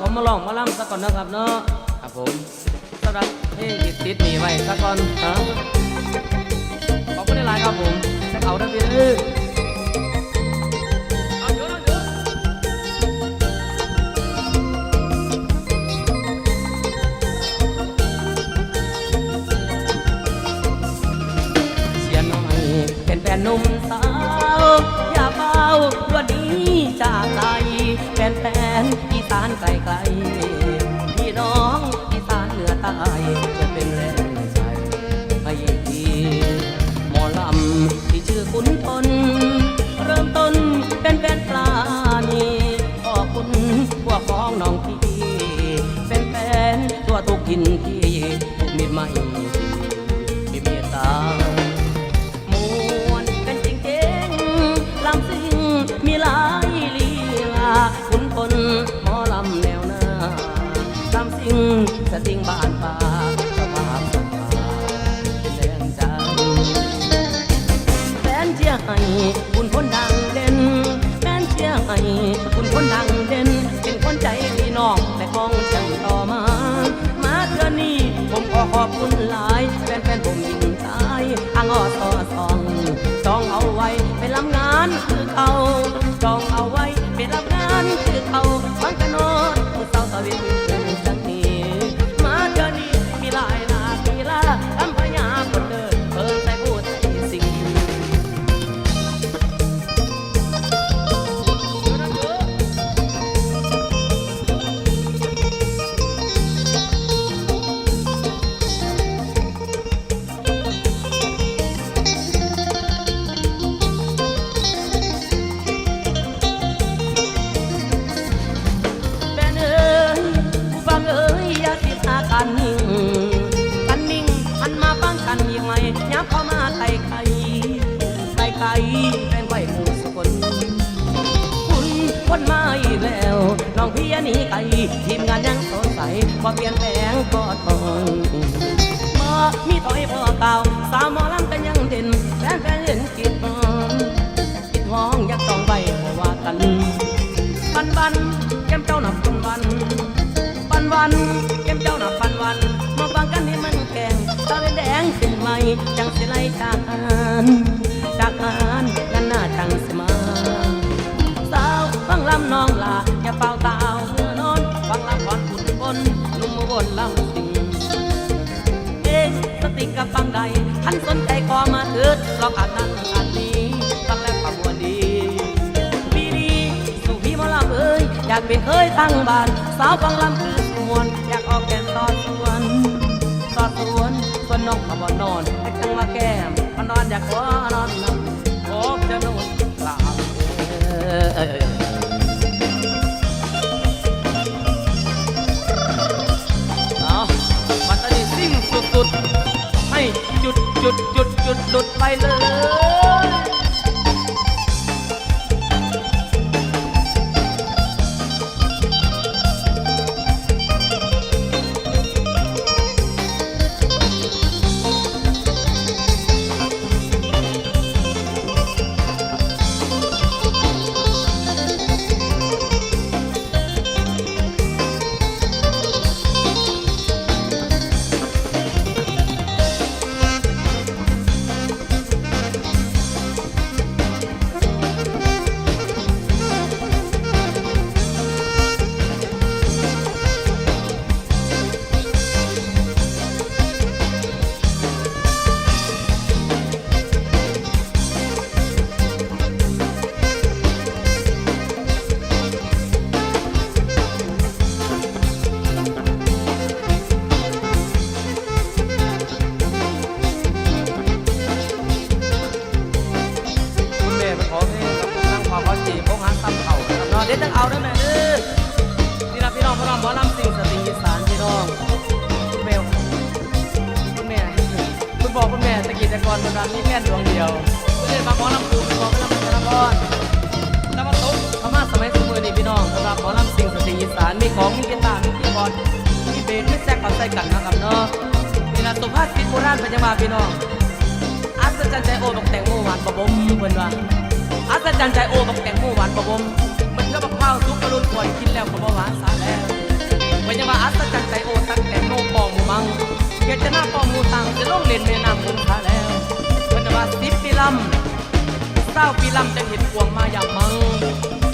ผมมาลองมาล่ำซะก่อนนะครับเนาะครับผมสำหรับเพลงติดติดๆนี่ไว้ซะก่อนครับขอบคุณหลายครับผมจะเอาได้ไปเลยเอาเดี๋ยวนะเชียร์น้อยเป็นแฟนหนุ่มสาวำที่ชื่อคุณทน เริ่มต้นเป็นแฟนปลานีขอบคุณพวกพ้องน้องพี่เป็นแฟนๆทั่วทุกทินที่ทุกมิตรไม่มีเมตตามวนกันจริงๆลำซิ่งมีหลายลีลาคุณคนหมอลำแนวหน้าลำซิ่งสติงบ้าน ผม องพี่หนีไกลทีมงานยังสดใสบ่เปลี่ยนแปลงก็ทนมามีถอยพอเก่าสาวหมอลำกันยังเด่นแฟนแฟนเห็นกิดหอมกิดห้องอยากต้องใบเพราะว่ากันปันวันแก้มเจ้าหนับปันวันปันวันแก้มเจ้าหนับปันวันมาฟังกันให้มันแกงตาแดงขึ้นใหม่จังสิไลจากากเป็นเคยตั้งบ้าน สาวฟังลำคือสมวน อยากออกแก่นตอนสวนตอนสวนสวนน้องขบนอนให้จังมาแก้มมานอนอยากขอนอนนอนโอ้จะนอนกล่าวเออเอาปัตตานีซิ่งสุดๆให้จุดจุดจุดจุดจุดไปเลย เนาะเด็ดจังเอาได้ไหมเด้อนี่นะพี่น้องพระรามหมอลำสิ่งสติงอีสานพี่น้องคุณแม่คุณแม่คุณบอกคุณแม่ตะกี้ต่ก่อนเป็นร้านนี้แค่ดวงเดียวก็เลยมาหมอลำปูเป็นบอกพระรามพระนครแต่ว่าตุ๊กพม่าสมัยสมือนี่พี่น้องสำหรับหมอลำสิ่งสติงอีสานมีของมีกีตาร์มีคีย์บอร์ดมีเบสมีแซกกับใส่กันนะครับเนาะนี่นะสุภาพคิดโบราณปัญญามาพี่น้องอัศจรรย์ใจโอบักแตงโมหวานประบมเพิ่นว่า อัศจรรย์ใจโอกับแตงโมหวานประวมเหมือนเธอบักข้าวซุปกระลุนป่อยกินแล้วก็บ่หวานสาแล้วมันยังว่าอัศจรรย์ใจโอตักแตงโมปองมูมังอยากจะหน้าปองมูตังจะลงเล่นแม่น้ำคุณพค่าแล้วเพิ่งว่าสิบปีลำเศร้าปีลำจะเห็นพวงมาอย่างมัง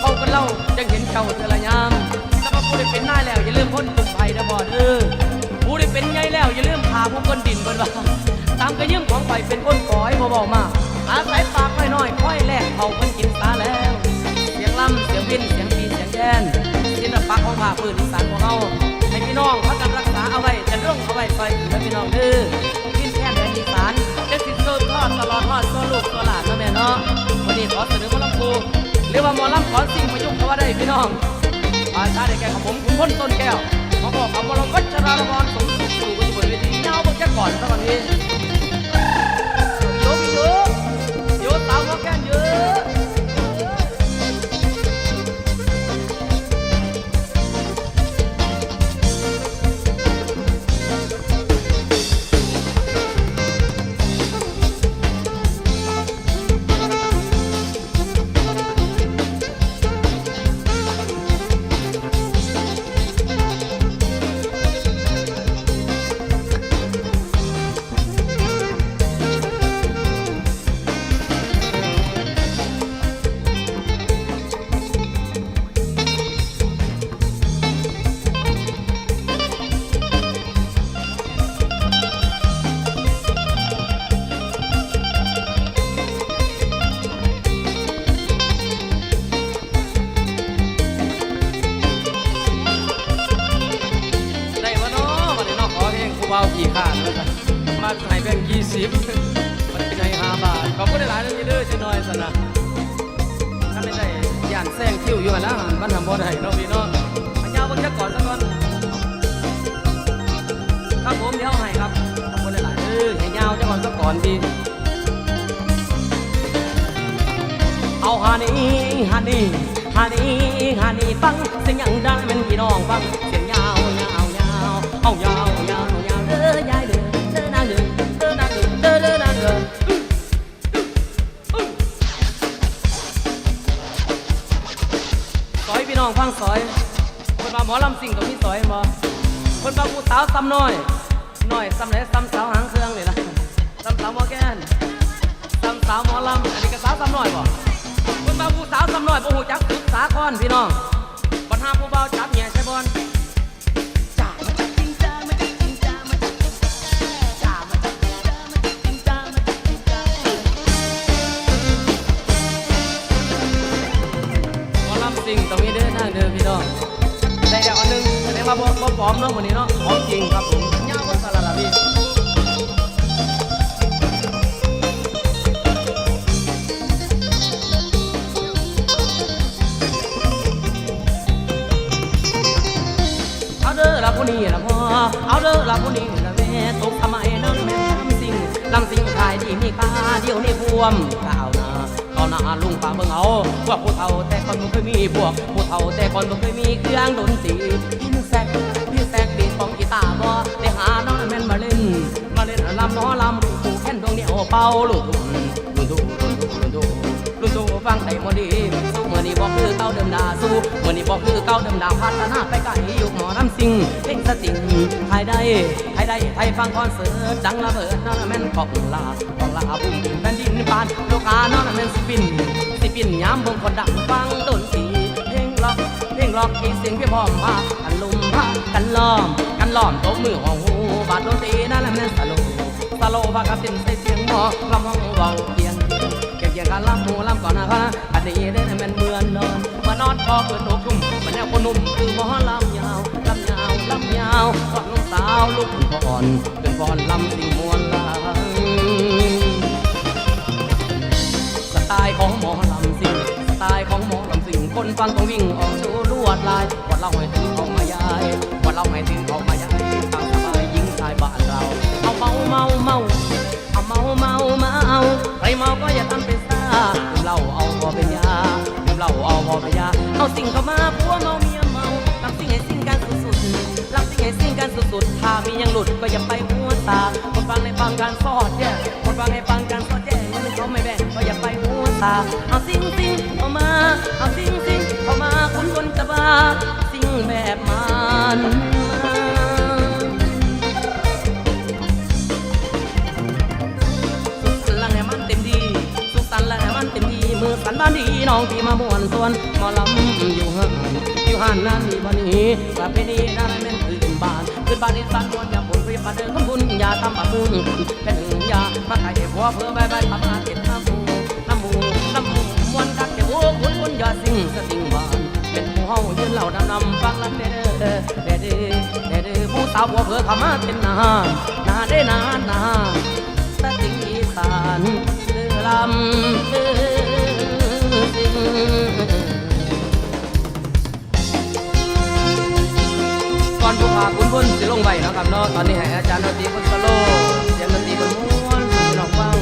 เอากันเล่าจะเห็นเก่าเธอละยามแล้วมาผู้ได้เป็นนายแล้วอย่าลืมพ้นตุ่มไผ่ดะบอดเออผู้ได้เป็นไงแล้วอย่าลืมพาผู้คนดินเพิ่นว่าตามกระยิ่งของไปเป็นคนก่อยบ่บอกมา อาศัยปากน้อยๆค่อยแลกเขาเพิ่นกินตาแล้ว เสียงล่ำเสียงวินเสียงปีเสียงแย่นศิลปะของภาคพื้นอีสานของเราให้พี่น้องพักกันรักษาเอาไว้จะเรื่องเอาไว้ซอยเหลือพี่น้องเด้อกินแค่นแดนอีสานจะสิโซนทอดตลอดทอดตัวลูกตัวหลานนะแม่เนาะวันนี้ขอเสนอหมอลำพูหรือว่ามอลำขอสิ่งประยุกต์เข้ามาได้พี่น้องอาชาได้แก่ของผมคุณพ้นต้นแก้วขอบอกคำว่าเราก็ชราละครสมสุขสู่กันอยู่บนเวทีเงาบิ่งแค่ก่อนสักวันนี้านแซงคิวอยู่แล้วมันทำบ่ได้เนาะพี่เนาะมายาวเบิ่งแค่ก่อนสักก่อนครับผมเดี๋ยวให้ครับขอบคุณหลายๆเออให้ยาวจะก่อนสักก่อนดีเอาฮานี่ฮานี่ฮานี่ฮานี่ฟังเสียงยังดังเป็นพี่น้องฟังเสียงยาวยาวยาวเอายาว อลำสิ่งกับพี่สอยบอคนมาผู้สาวซ้ำน้อยน้อยซ้ำไหนซ้ำสาวหางเครื่องนี่ล่ะซ้ำสาวหมอแกนซ้ำสาวหมอลำอันนี้ก็สาวซ้ำน้อยบอคนมาผู้สาวซ้ำน้อยบ่ฮู้จักศึกษาคอนพี่น้องปัญหาผู้เบาจับ งว่าบ่บ่ปลอมเนาะวันนี้เนาะของจริงครับผมยาวกว่าสารละพี่เอาเด้อละผู้นี้ละพ่อเอาเด้อละผู้นี้ละแม่ตกทำไมน้องแม่ลำสิ่งลำสิ่งขายดีมีค่าเดี๋ยวนี้พวมข้าวนาตอนหน้าลุงป่าเบิ่งเอาพวกผู้เฒ่าแต่ก่อนบ่เคยมีพวกผู้เฒ่าแต่ก่อนบ่เคยมีเครื่องดนตรีอินแซก อินแซกบีทของกีตาร์บ่ได้หาน้องแม่นมาเล่น มาเล่นลำน้อลำลูกผู้แค่นดวงเดียวเป่าลูกทุ่งลูกทุ่งลูกทุ่งลูกดูฟังแต่บ่ดีสู้มื้อนี้บ่คือเก่าเดิมดาสู้มื้อนี้บ่คือเก่าเดิมดาพัฒนาไปไกลอยุคหมอลำซิงเพลงสติงไทยได้ไทยได้ไทยฟังคอนเสิร์ตดังระเบิดนั่นแม่นของลาของลาบุ้มแผ่นดินปานลูกค้านั่นแม่นสิปินสิปินยามบงคนดังฟังดนตรี เพลงล็อกอีเสียงเพียงพร้อมพากันลุมพากันล้อม กันล้อมตบมือของหูบาดดนตรีนั่นแหละม่นสโลสโลพากันเต้นใส่เสียงหมอลำห้องเบาเพียงเก็บเกี่ยงกันลำหูลำก่อนนะคะอันนี้ได้แม่นเมือนนอนมานอนพอเกิดอกลุ่มมันแนวคนหนุ่มคือหมอลำยาวลำยาวลำยาวก่อนลูกสาวลูกก่อนเป็นก่อนลำสิ่งมวลลาสไตล์ของหมอลำสิงสไตล์ของหมอลำสิงคนฟังต้องวิ่งออกสู่ล วดลายวัดเล่าให้ถึงเขามายายวัดเล่าให้ถึงเขามายายตามสบายยิงชายบ้านเรา เอาเมาเมาเมาเอาเมาเมาเมาใครเมาก็อย่าทำเป็นซ่าดื่มเหล้าเอาพอเป็นยาดื่มเหล้าเอาพอเป็นยาเอาสิ่งเข้ามาผัวเมาเมียเมาลำสิ่งให้สิ่งกันสุดๆลำสิ่งให้สิ่งกันสุดๆถ้ามียังหลุดก็อย่าไปหัวตาคนฟังในฟังการสอดแย่คนฟังในฟังการสอดแย่เงินเขาไม่แบ่งก็อย่าไปหัวตาเอาสิ่งสิ่งเข้ามาเอาสิ่งสิ่งเข้ามาคุณคน สิ่งแบบมันสุขสันต์ละแหมันเต็มดีสุขสันต์ละแหมันเต็มดีมือสันบ้านดีน้องที่มาบวนส่วนมอลำอยู่ห่างอยู่ห่างนั่นนี่วันนี้ประเพณีนั่นแม่นคืนบ้านคืนบ้านนี่สันวนอย่าบุญเรียบมาเดินบุญอย่าทำบาปบุญเป็นอย่ามาไก่หัวเพื่อใบใบทำงานเก็บน้ำมูน้ำมูน้ำมูมวนกักเก็บโอ้คุณคุณอย่าสิ่งสิ่ง หมู่เฮายืนเหล่านำนำฟังลันเด้อเด้อเด้อเด้อเด้อผู้สาวหัวเพื่อขามาเป็นนานาเด้นานาสะสิ่งอีสานเลือลำเลือสิ่งก่อนผู้พาคุณพุ่นสิลงไว้นะครับเนาะตอนนี้ให้อาจารย์ดนตรีคนสโลเสียงดนตรีคนม้วนสู่พี่น้องฟัง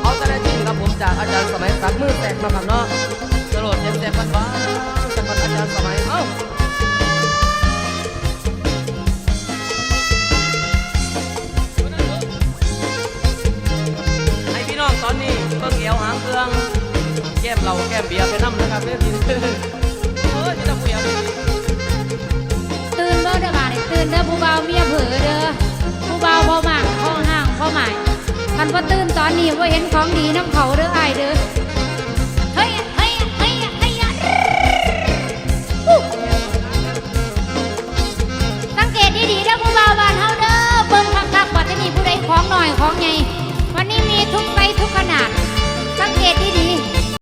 เอาแต่ได้จริงครับผมจากอาจารย์สมัยสักมือแตกนะครับเนาะสโลว์เสียงแตกบ้าน ๆจากอาจารย์สมัย เอ้าให้พี่น้องตอนนี้เบิ่งเอวหางเครื่อง แก้มเราแก้มเบียร์ไปน้ำนะครับเด้อพี่โอ้ยจะต้องเบียร์ไปดีตื่นเด้อเด้อบาดนี้ตื่นเด้อผู้เบาเมียเผลอเด้อผู้เบาบ่มากข้อห้างข้อหมายคันว่าตื่นตอนนี้ว่าเห็นของดีน้ำเขาเด้ออายเด้อ ของไงวันนี้มีทุกไซส์ทุกขนาด สังเกตดี